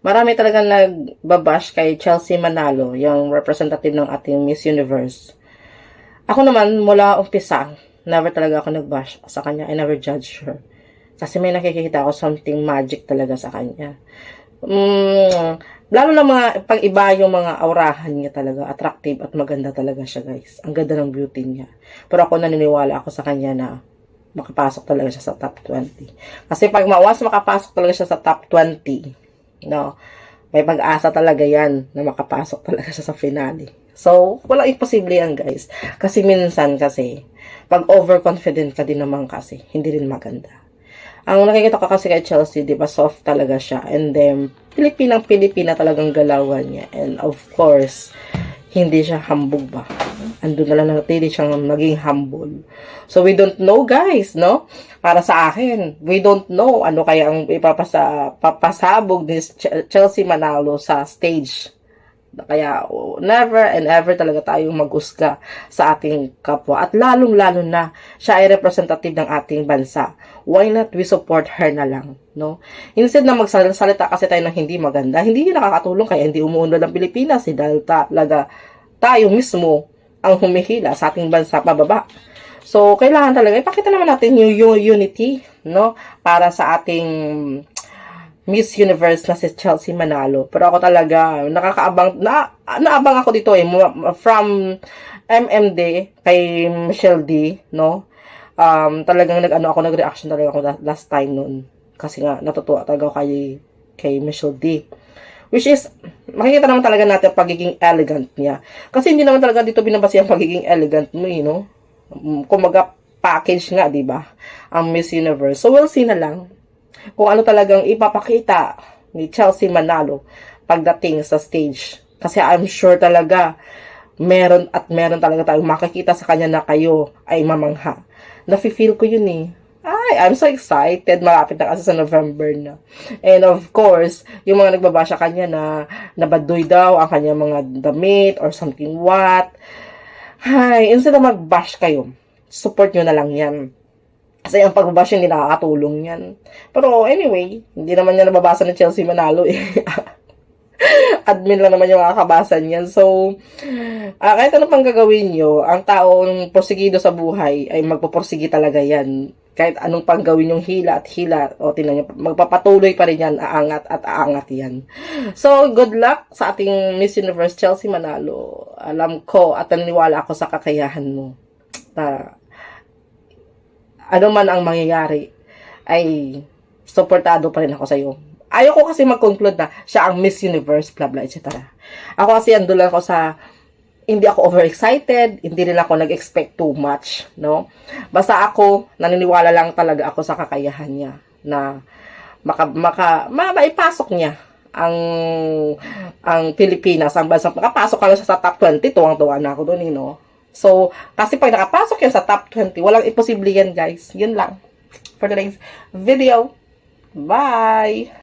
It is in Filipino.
Marami talaga nagbabash kay Chelsea Manalo, yung representative ng ating Miss Universe. Ako naman, mula umpisa, never talaga ako nagbash sa kanya. I never judge her. Kasi may nakikita ako something magic talaga sa kanya. Mm, lalo na mga, pag iba yung mga aurahan niya talaga, attractive at maganda talaga siya guys. Ang ganda ng beauty niya. Pero ako naniniwala ako sa kanya na makapasok talaga siya sa top 20. Kasi pag mawas makapasok talaga siya sa top 20, no, may pag-asa talaga yan na makapasok talaga siya sa finale. So, walang imposible yan guys. Kasi minsan kasi, pag overconfident ka din naman kasi, hindi rin maganda. Ang nakikita ko kasi kay Chelsea, di ba, soft talaga siya. And then, Pilipinang Pilipina talagang galawan niya. And of course, hindi siya hambog ba? Andun na lang natili siyang maging humble. So, we don't know, guys, no? Para sa akin, we don't know ano kaya ang ipapasa, papasabog ni Ch- Chelsea Manalo sa stage. Kaya, never and ever talaga tayong magusga sa ating kapwa. At lalong-lalo na, siya ay representative ng ating bansa. Why not we support her na lang, no? Instead na magsalita kasi tayo ng hindi maganda, hindi nakakatulong kaya hindi umuunlad ang Pilipinas. Eh, dahil talaga tayo mismo ang humihila sa ating bansa pababa. So, kailangan talaga, ipakita naman natin yung, unity, no? Para sa ating Miss Universe na si Chelsea Manalo. Pero ako talaga, nakakaabang, na, naabang ako dito eh, from MMD kay Michelle D, no? Um, talagang nag-ano ako, nag-reaction talaga ako la- last time noon. Kasi nga, natutuwa talaga ako kay, kay Michelle D. Which is, makikita naman talaga natin ang pagiging elegant niya. Kasi hindi naman talaga dito binabasi ang pagiging elegant mo, eh, no? Mm, Kumaga, package nga, di ba? Ang Miss Universe. So, we'll see na lang kung ano talagang ipapakita ni Chelsea Manalo pagdating sa stage. Kasi I'm sure talaga meron at meron talaga tayong makikita sa kanya na kayo ay mamangha. Nafe-feel ko yun eh. I'm so excited. Malapit na kasi sa November na. And of course, yung mga nagbaba sa kanya na nabadoy daw ang kanya mga damit or something what. Ay, instead na mag-bash kayo, support nyo na lang yan. Kasi ang pagbabash hindi nakakatulong yan. Pero anyway, hindi naman niya nababasa ni Chelsea Manalo eh. Admin lang naman yung makakabasa niyan. So, ah, kahit ano pang gagawin nyo, ang taong porsigido sa buhay ay magpuporsigi talaga yan. Kahit anong pang gawin yung hila at hila, o tinan nyo, magpapatuloy pa rin yan, aangat at aangat yan. So, good luck sa ating Miss Universe Chelsea Manalo. Alam ko at naniniwala ako sa kakayahan mo. Na ano man ang mangyayari, ay supportado pa rin ako sa iyo. Ayoko kasi mag-conclude na siya ang Miss Universe, blah blah, etc. Ako kasi andun lang ako sa hindi ako overexcited, hindi rin ako nag-expect too much, no? Basta ako, naniniwala lang talaga ako sa kakayahan niya na maka, maka, ma, maipasok niya ang ang Pilipinas, ang bansa. Makapasok ka sa top 20, tuwang-tuwa na ako doon, eh, no? So, kasi pag nakapasok yan sa top 20, walang imposible yan, guys. Yun lang. For today's video. Bye!